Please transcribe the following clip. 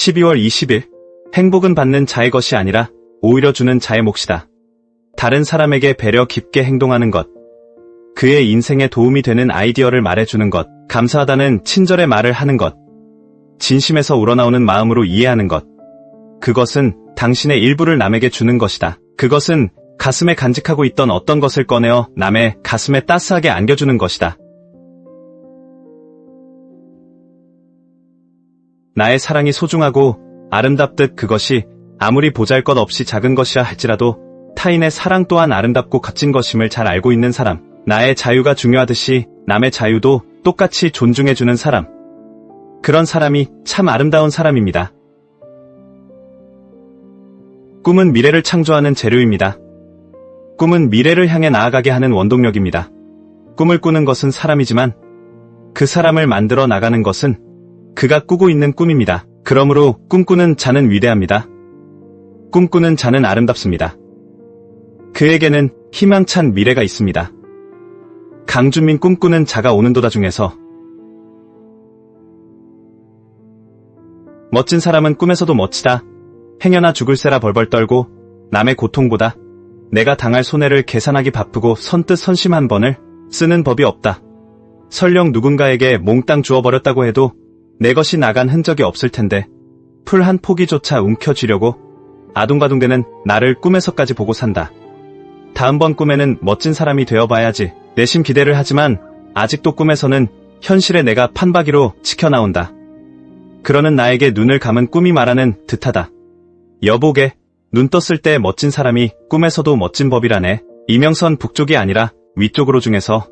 12월 20일 행복은 받는 자의 것이 아니라 오히려 주는 자의 몫이다. 다른 사람에게 배려 깊게 행동하는 것. 그의 인생에 도움이 되는 아이디어를 말해주는 것. 감사하다는 친절의 말을 하는 것. 진심에서 우러나오는 마음으로 이해하는 것. 그것은 당신의 일부를 남에게 주는 것이다. 그것은 가슴에 간직하고 있던 어떤 것을 꺼내어 남의 가슴에 따스하게 안겨주는 것이다. 나의 사랑이 소중하고 아름답듯 그것이 아무리 보잘 것 없이 작은 것이라 할지라도 타인의 사랑 또한 아름답고 값진 것임을 잘 알고 있는 사람. 나의 자유가 중요하듯이 남의 자유도 똑같이 존중해주는 사람. 그런 사람이 참 아름다운 사람입니다. 꿈은 미래를 창조하는 재료입니다. 꿈은 미래를 향해 나아가게 하는 원동력입니다. 꿈을 꾸는 것은 사람이지만 그 사람을 만들어 나가는 것은 그가 꾸고 있는 꿈입니다. 그러므로 꿈꾸는 자는 위대합니다. 꿈꾸는 자는 아름답습니다. 그에게는 희망찬 미래가 있습니다. 강준민 꿈꾸는 자가 오는도다 중에서 멋진 사람은 꿈에서도 멋지다. 행여나 죽을세라 벌벌 떨고 남의 고통보다 내가 당할 손해를 계산하기 바쁘고 선뜻 선심 한 번을 쓰는 법이 없다. 설령 누군가에게 몽땅 주어버렸다고 해도 내 것이 나간 흔적이 없을 텐데 풀 한 포기조차 움켜쥐려고 아둥바둥대는 나를 꿈에서까지 보고 산다. 다음번 꿈에는 멋진 사람이 되어봐야지 내심 기대를 하지만 아직도 꿈에서는 현실의 내가 판박이로 지켜나온다. 그러는 나에게 눈을 감은 꿈이 말하는 듯하다. 여보게, 눈 떴을 때 멋진 사람이 꿈에서도 멋진 법이라네. 이명선 북쪽이 아니라 위쪽으로 중에서